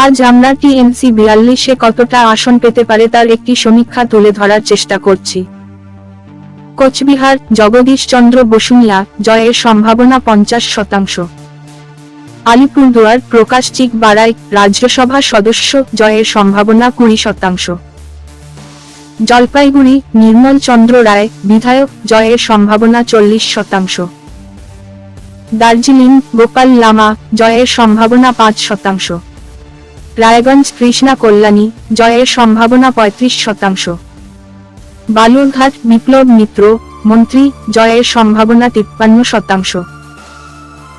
আজ আমরা টিএমসি বিয়াল্লিশে কতটা আসন পেতে পারে তার একটি সমীক্ষা তুলে ধরার চেষ্টা করছি। কোচবিহার, জগদীশচন্দ্র বসুনিয়া, জয়ের সম্ভাবনা পঞ্চাশ শতাংশ। আলিপুরদুয়ার, প্রকাশ চিক বাড়াই, রাজ্যসভা সদস্য, জয়ের সম্ভাবনা কুড়ি শতাংশ। জলপাইগুড়ি, নির্মল চন্দ্র রায়, বিধায়ক, জয়ের সম্ভাবনা চল্লিশ শতাংশ। দার্জিলিং, গোপাল লামা, জয়ের সম্ভাবনা পাঁচ শতাংশ। রায়গঞ্জ কৃষ্ণা কল্যাণী, জয়ের সম্ভাবনা পঁয়ত্রিশ শতাংশ। বালুরঘাট, বিপ্লব মিত্র, মন্ত্রী, জয়ের সম্ভাবনা তিপ্পান্ন শতাংশ।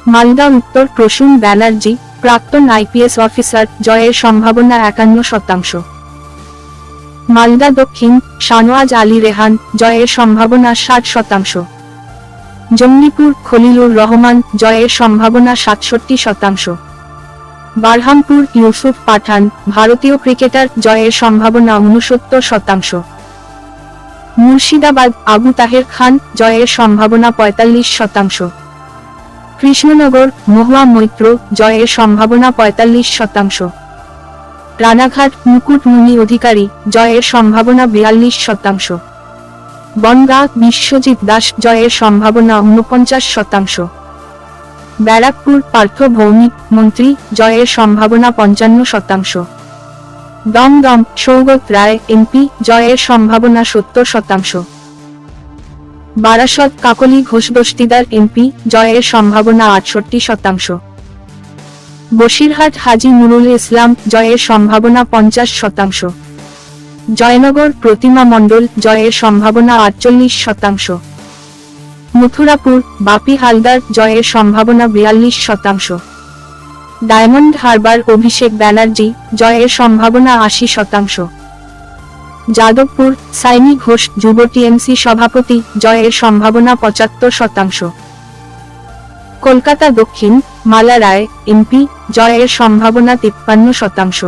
মালদা উত্তর প্রসূন ব্যানার্জি, প্রাক্তন আইপিএস অফিসার, জয়ের সম্ভাবনা একান্ন শতাংশ। মালদা দক্ষিণ শানওয়াজ আলী রেহান, জয়ের সম্ভাবনা ষাট শতাংশ। জঙ্গিপুর খলিলুর রহমান, জয়ের সম্ভাবনা সাতষট্টি শতাংশ। বারহামপুর ইউসুফ পাঠান, ভারতীয় ক্রিকেটার, জয়ের সম্ভাবনা উনসত্তর শতাংশ। মুর্শিদাবাদ, আবু তাহের খান, জয়ের সম্ভাবনা পঁয়তাল্লিশ শতাংশ। কৃষ্ণনগর, মহুয়া মৈত্র, জয়ের সম্ভাবনা পঁয়তাল্লিশ শতাংশ। রানাঘাট, মুকুটমণি অধিকারী, জয়ের সম্ভাবনা বিয়াল্লিশ শতাংশ। বনগাঁ, বিশ্বজিৎ দাস, জয়ের সম্ভাবনা ঊনপঞ্চাশ শতাংশ। ব্যারাকপুর পার্থ ভৌমিক মন্ত্রী জয়ের সম্ভাবনা পঞ্চান্ন শতাংশ। দমদম সৌগত রায় এমপি জয়ের সম্ভাবনা সত্তর শতাংশ। বারাসত কাকলি ঘোষ দস্তিদার এমপি জয়ের সম্ভাবনা আটষট্টি শতাংশ। বসিরহাট হাজি নুরুল ইসলাম জয়ের সম্ভাবনা পঞ্চাশ শতাংশ। জয়নগর প্রতিমা মণ্ডল জয়ের সম্ভাবনা আটচল্লিশ শতাংশ। মথুরাপুর, বাপি হালদার জয়ের সম্ভাবনা বিয়াল্লিশ শতাংশ। ডায়মন্ড হারবার অভিষেক ব্যানার্জি জয়ের সম্ভাবনা আশি শতাংশ। যাদবপুর, সাইনি ঘোষ যুব টিএমসি সভাপতি জয়ের সম্ভাবনা পঁচাত্তর শতাংশ। কলকাতা দক্ষিণ, মালা রায়, এমপি, জয়ের সম্ভাবনা তিপ্পান্ন শতাংশ।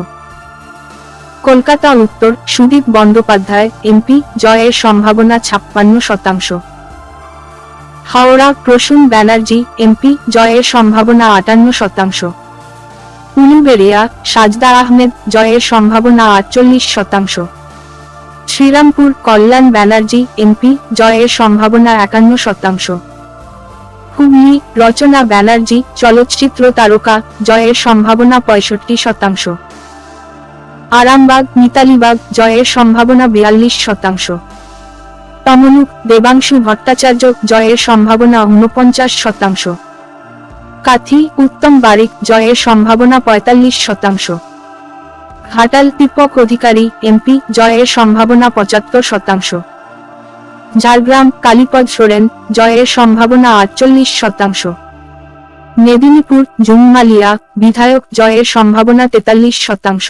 কলকাতা উত্তর, সুদীপ বন্দ্যোপাধ্যায়, এমপি, জয়ের সম্ভাবনা ছাপ্পান্ন শতাংশ। হাওড়া, প্রসূন ব্যানার্জি এমপি জয়ের সম্ভাবনা আটান্ন শতাংশ। উলুবেড়িয়া সাজদা আহমেদ, জয়ের সম্ভাবনা আটচল্লিশ শতাংশ। শ্রীরামপুর, কল্যাণ ব্যানার্জি এমপি জয়ের সম্ভাবনা একান্ন শতাংশ। হুগলি, রচনা ব্যানার্জি, চলচ্চিত্র তারকা, জয়ের সম্ভাবনা পঁয়ষট্টি শতাংশ। আরামবাগ, মিতালিবাগ, জয়ের সম্ভাবনা বিয়াল্লিশ শতাংশ। তমলুক দেবাংশু ভট্টাচার্য জয়ের সম্ভাবনা ঊনপঞ্চাশ শতাংশ। কাথি উত্তম বারিক জয়ের সম্ভাবনা পঁয়তাল্লিশ শতাংশ। ঘাটাল দীপক অধিকারী এমপি জয়ের সম্ভাবনা পঁচাত্তর শতাংশ। ঝাড়গ্রাম কালীপদ সোরেন জয়ের সম্ভাবনা আটচল্লিশ শতাংশ। মেদিনীপুর জুমমালিয়া বিধায়ক জয়ের সম্ভাবনা তেতাল্লিশ শতাংশ।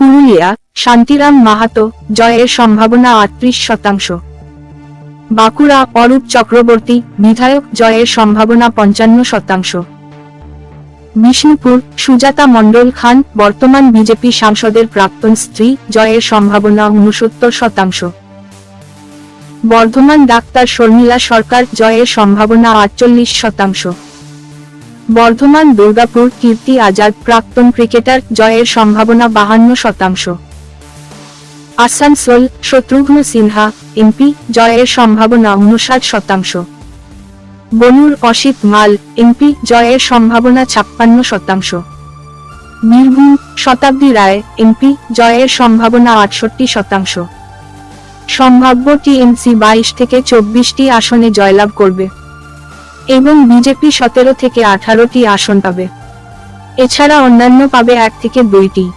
পুরুলিয়া শান্তিরাম মাহাতো, জয়ের সম্ভাবনা আটত্রিশ শতাংশ। বাঁকুড়া, অরূপ চক্রবর্তী, বিধায়ক, জয়ের সম্ভাবনা পঞ্চান্ন শতাংশ। বিষ্ণুপুর, সুজাতা মণ্ডল খান, বর্তমান বিজেপি সাংসদের প্রাক্তন স্ত্রী, জয়ের সম্ভাবনা উনসত্তর শতাংশ। বর্ধমান ডাক্তার শর্মিলা সরকার, জয়ের সম্ভাবনা আটচল্লিশ শতাংশ। বর্ধমান দুর্গাপুর, কীর্তি আজাদ, প্রাক্তন ক্রিকেটার, জয়ের সম্ভাবনা বাহান্ন শতাংশ। আসানসোল, শত্রুঘ্ন সিনহা, এমপি, জয়ের সম্ভাবনা উনষাট শতাংশ। বনুর অসিত মাল, এমপি, জয়ের সম্ভাবনা ছাপ্পান্ন শতাংশ। বীরভূম, শতাব্দী রায়, এমপি, জয়ের সম্ভাবনা আটষট্টি শতাংশ। সম্ভাব্য টিএমসি বাইশ থেকে চব্বিশটি আসনে জয়লাভ করবে। এবং বিজেপি সতেরো থেকে আঠারোটি আসন পাবে। এছাড়া অন্যান্য পাবে এক থেকে দুইটি।